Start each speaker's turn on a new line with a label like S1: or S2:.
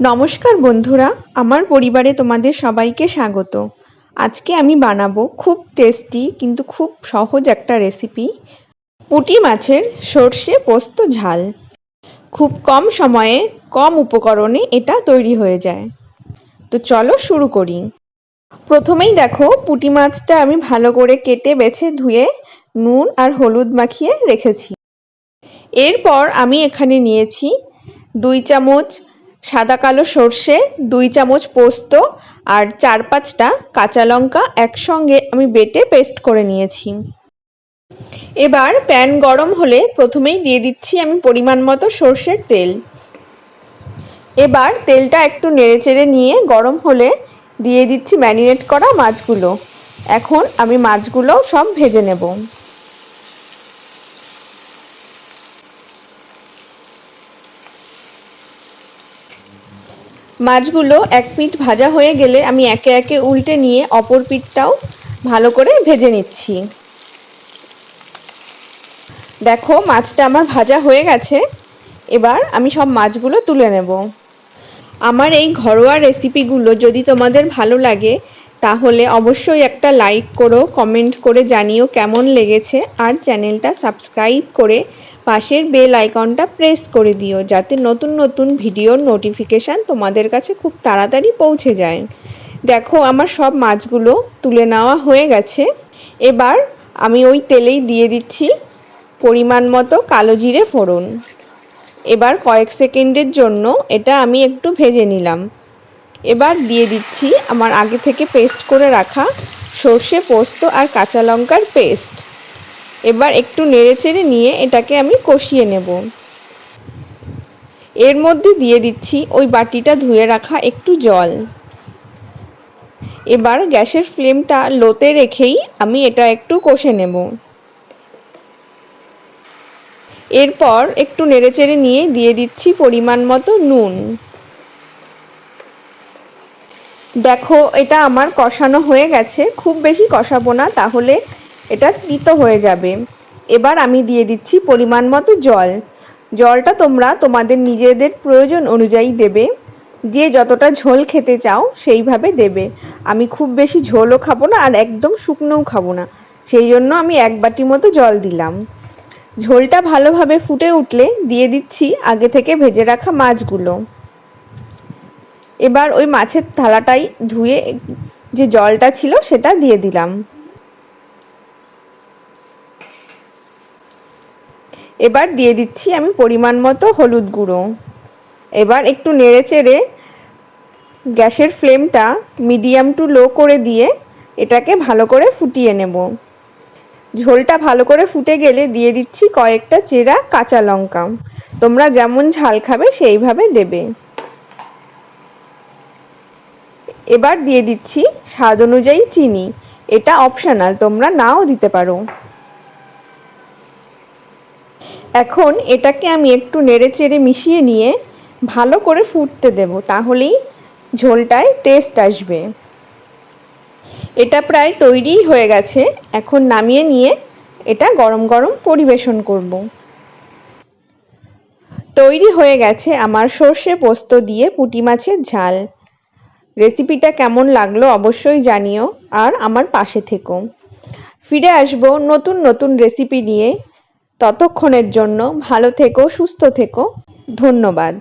S1: নমস্কার বন্ধুরা, আমার পরিবারে তোমাদের সবাইকে স্বাগত। আজকে আমি বানাবো খুব টেস্টি কিন্তু খুব সহজ একটা রেসিপি পুঁটি মাছের সর্ষে পোস্ত ঝাল। খুব কম সময়ে, কম উপকরণে এটা তৈরি হয়ে যায়। তো চলো শুরু করি। প্রথমেই দেখো, পুঁটি মাছটা আমি ভালো করে কেটে বেছে ধুয়ে নুন আর হলুদ মাখিয়ে রেখেছি। এরপর আমি এখানে নিয়েছি দুই চামচ সাদা কালো সর্ষে, দুই চামচ পোস্ত আর চার পাঁচটা কাঁচা লঙ্কা একসঙ্গে আমি বেটে পেস্ট করে নিয়েছি। এবার প্যান গরম হলে প্রথমেই দিয়ে দিচ্ছি আমি পরিমাণ মতো সর্ষের তেল। এবার তেলটা একটু নেড়েচেড়ে নিয়ে গরম হলে দিয়ে দিচ্ছি ম্যারিনেট করা মাছগুলো। এখন আমি মাছগুলো সব ভেজে নেব। মাছগুলো এক পিঠ ভাজা হয়ে গেলে আমি একে একে উল্টে নিয়ে অপর পিঠটাও ভালো করে ভেজে নিচ্ছি। দেখো, মাছটা আমার ভাজা হয়ে গেছে। এবার আমি সব মাছগুলো তুলে নেব। আমার এই ঘরোয়া রেসিপিগুলো যদি তোমাদের ভালো লাগে, তাহলে অবশ্যই একটা লাইক করো কমেন্ট করে জানিও কেমন লেগেছে, আর চ্যানেলটা সাবস্ক্রাইব করে পাশের বেল আইকনটা প্রেস করে দিও যাতে নতুন নতুন ভিডিওর নোটিফিকেশান তোমাদের কাছে খুব তাড়াতাড়ি পৌঁছে যায়। দেখো, আমার সব মাছগুলো তুলে নেওয়া হয়ে গেছে। এবার আমি ওই তেলেই দিয়ে দিচ্ছি পরিমাণ মতো কালো জিরে ফোড়ন। এবার কয়েক সেকেন্ডের জন্য এটা আমি একটু ভেজে নিলাম। এবার দিয়ে দিচ্ছি আমার আগে থেকে পেস্ট করে রাখা সর্ষে পোস্ত আর কাঁচা লঙ্কার পেস্ট। এবার একটু নেড়েচেড়ে নিয়ে এটাকে আমি কষিয়ে নেব। এর মধ্যে দিয়ে দিচ্ছি ওই বাটিটা ধুয়ে রাখা একটু জল। এবার গ্যাসের ফ্লেমটা লোতে রেখেই আমি এটা একটু কষে নেব। এরপর একটু নেড়েচেড়ে নিয়ে দিয়ে দিচ্ছি পরিমাণ মতো নুন। দেখো, এটা আমার কষানো হয়ে গেছে। খুব বেশি কষাবো না, তাহলে এটা তিতো হয়ে যাবে। এবার আমি দিয়ে দিচ্ছি পরিমাণ মতো জল। জলটা তোমরা তোমাদের নিজেদের প্রয়োজন অনুযায়ী দেবে। যে যতটা ঝোল খেতে চাও সেইভাবে দেবে। আমি খুব বেশি ঝোলও খাব না আর একদম শুকনোও খাব না। সেই জন্য আমি এক বাটি মতো জল দিলাম। ঝোলটা ভালোভাবে ফুটে উঠলে দিয়ে দিচ্ছি আগে থেকে ভেজে রাখা মাছগুলো। এবার ওই মাছের থালাটাই ধুয়ে যে জলটা ছিল সেটা দিয়ে দিলাম। এবার দিয়ে দিচ্ছি আমি পরিমাণ মতো হলুদ গুঁড়ো। এবার একটু নেড়ে চেড়ে গ্যাসের ফ্লেমটা মিডিয়াম টু লো করে দিয়ে এটাকে ভালো করে ফুটিয়ে নেব। ঝোলটা ভালো করে ফুটে গেলে দিয়ে দিচ্ছি কয়েকটা চেরা কাঁচা লঙ্কা। তোমরা যেমন ঝাল খাবে সেইভাবে দেবে। এবার দিয়ে দিচ্ছি স্বাদ অনুযায়ী চিনি। এটা অপশনাল তোমরা নাও দিতে পারো। এখন এটাকে আমি একটু নেড়ে চেড়ে মিশিয়ে নিয়ে ভালো করে ফুটতে দেব, তাহলেই ঝোলটায় টেস্ট আসবে। এটা প্রায় তৈরিই হয়ে গেছে, এখন নামিয়ে নিয়ে এটা গরম গরম পরিবেশন করব। তৈরি হয়ে গেছে আমার সর্ষে পোস্ত দিয়ে পুঁটি মাছের ঝাল। রেসিপিটা কেমন লাগল অবশ্যই জানিও, আর আমার পাশে থেকো। ফিরে আসব নতুন নতুন রেসিপি নিয়ে। ততক্ষণের জন্য ভালো থেকো সুস্থ থেকো। ধন্যবাদ।